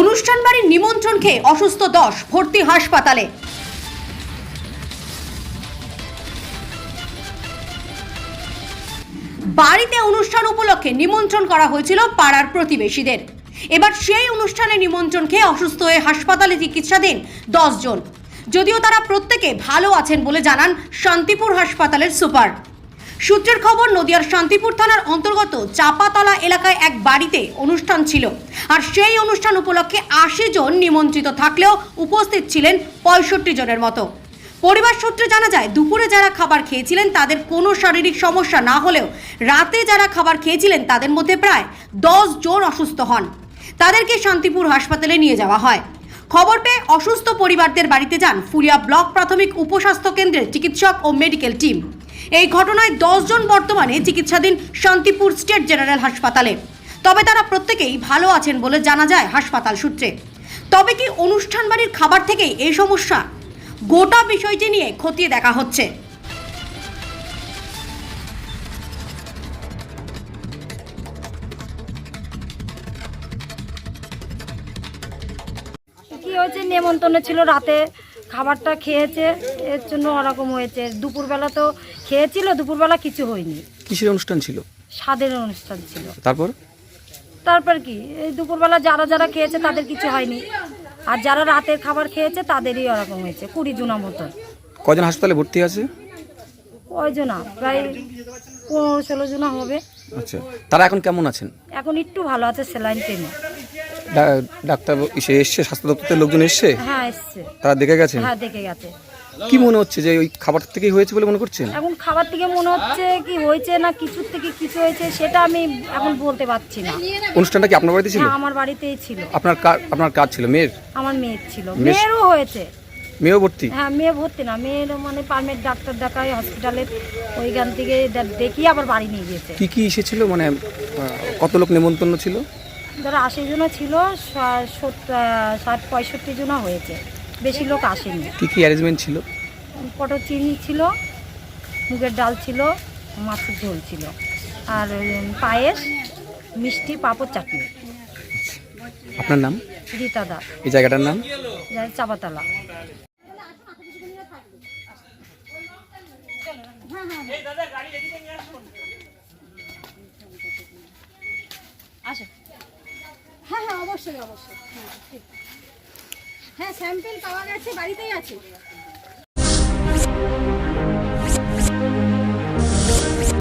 অনুষ্ঠান বাড়ির নিমন্ত্রণ খেয়ে অসুস্থ দশ, ভর্তি হাসপাতালে। বাড়িতে অনুষ্ঠান উপলক্ষে নিমন্ত্রণ করা হয়েছিল পাড়ার প্রতিবেশীদের। এবার সেই অনুষ্ঠানে নিমন্ত্রণ খেয়ে অসুস্থ হয়ে হাসপাতালে চিকিৎসাধীন দশ জন। যদিও তারা প্রত্যেকে ভালো আছেন বলে জানান শান্তিপুর হাসপাতালের সুপার। সূত্রের খবর, নদিয়ার শান্তিপুর থানার অন্তর্গত চাপাতলা এলাকায় এক বাড়িতে অনুষ্ঠান ছিল। আর সেই অনুষ্ঠান উপলক্ষে আশি জন নিমন্ত্রিত থাকলেও উপস্থিত ছিলেন পঁয়ষট্টি জনের মতো। পরিবার সূত্রে জানা যায়, দুপুরে যারা খাবার খেয়েছিলেন তাদের কোনো শারীরিক সমস্যা না হলেও রাতে যারা খাবার খেয়েছিলেন তাদের মধ্যে প্রায় দশ জন অসুস্থ হন। তাদেরকে শান্তিপুর হাসপাতালে নিয়ে যাওয়া হয়। খবর পেয়ে অসুস্থ পরিবারদের বাড়িতে যান ফুলিয়া ব্লক প্রাথমিক উপস্বাস্থ্য কেন্দ্রের চিকিৎসক ও মেডিকেল টিম। এই ঘটনায় দশজন বর্তমানে চিকিৎসাধীন শান্তিপুর স্টেট জেনারেল হাসপাতালে। তবে তারা প্রত্যেকেই ভালো আছেন বলে জানা যায় হাসপাতাল সূত্রে। তবে কি অনুষ্ঠান বাড়ির খাবার থেকেই এই সমস্যা? গোটা বিষয়টি নিয়ে খতিয়ে দেখা হচ্ছে। হয়েছে নেমন্তন্ন ছিল রাতে খাবারটা খেয়েছে এর জন্য ওরকম হয়েছে। দুপুরবেলা তো খেয়েছিল দুপুরবেলা কিছু হয়নি। কিসের অনুষ্ঠান ছিল? স্বাদের অনুষ্ঠান ছিল। তারপর? তারপর কি? এই দুপুরবেলা যারা যারা খেয়েছে তাদের কিছু হয়নি। আর যারা রাতের খাবার খেয়েছে তাদেরই ওরকম হয়েছে কুড়ি জনা মতো। কজন হাসপাতালে ভর্তি আছে? ওই জনা? প্রায় পনেরো ষোলো জনা হবে। আচ্ছা তারা এখন কেমন আছেন? এখন একটু ভালো আছে সেলাইন টেনে। ডাক্তার এসে এসছে স্বাস্থ্য দপ্তরের লোকজন এসছে? হ্যাঁ এসছে। তারা দেখে গেছেন? হ্যাঁ দেখে গেছে। কি মনে হচ্ছে যে ওই খাবার থেকেই হয়েছে বলে মনে করছেন? এখন খাবার থেকে মনে হচ্ছে কি হয়েছে না কিছুর থেকে কিছু হয়েছে সেটা আমি এখন বলতে পারছি না। অনুষ্ঠানটা কি আপনার বাড়িতে ছিল? হ্যাঁ আমার বাড়িতেই ছিল। আপনার কার আপনার কাজ ছিল মেয়ের? আমার মেয়ের ছিল। মেয়ে- মেয়েরও হয়েছে। মেয়েও ভর্তি? হ্যাঁ মেয়ে ভর্তি না। মেয়ের মানে পারমেন্ট ডাক্তার দেখায় হসপিটালে ওইখান থেকে দে- দেখিয়ে আবার বাড়ি নিয়ে গিয়েছে। কি কি এসেছিল? মানে আহ, কত লোক নেমন্তন্ন ছিল? ধরো আশি জনা ছিল সত্তর- ষাট পঁয়ষট্টি জনা হয়েছে। বেশি লোক আসেনি। কি কি অ্যারেঞ্জমেন্ট ছিল? পটল চিনি ছিল মুগের ডাল ছিল মাছের ঝোল ছিল। আর পায়েস মিষ্টি পাঁপড় চাটনি। আপনার নাম? রীতা দা। এই জায়গাটার নাম? চাপাতলা। হ্যাঁ হ্যাঁ অবশ্যই অবশ্যই। হ্যাঁ ঠিক। হ্যাঁ স্যাম্পেল পাওয়া গেছে বাড়িতেই আছে।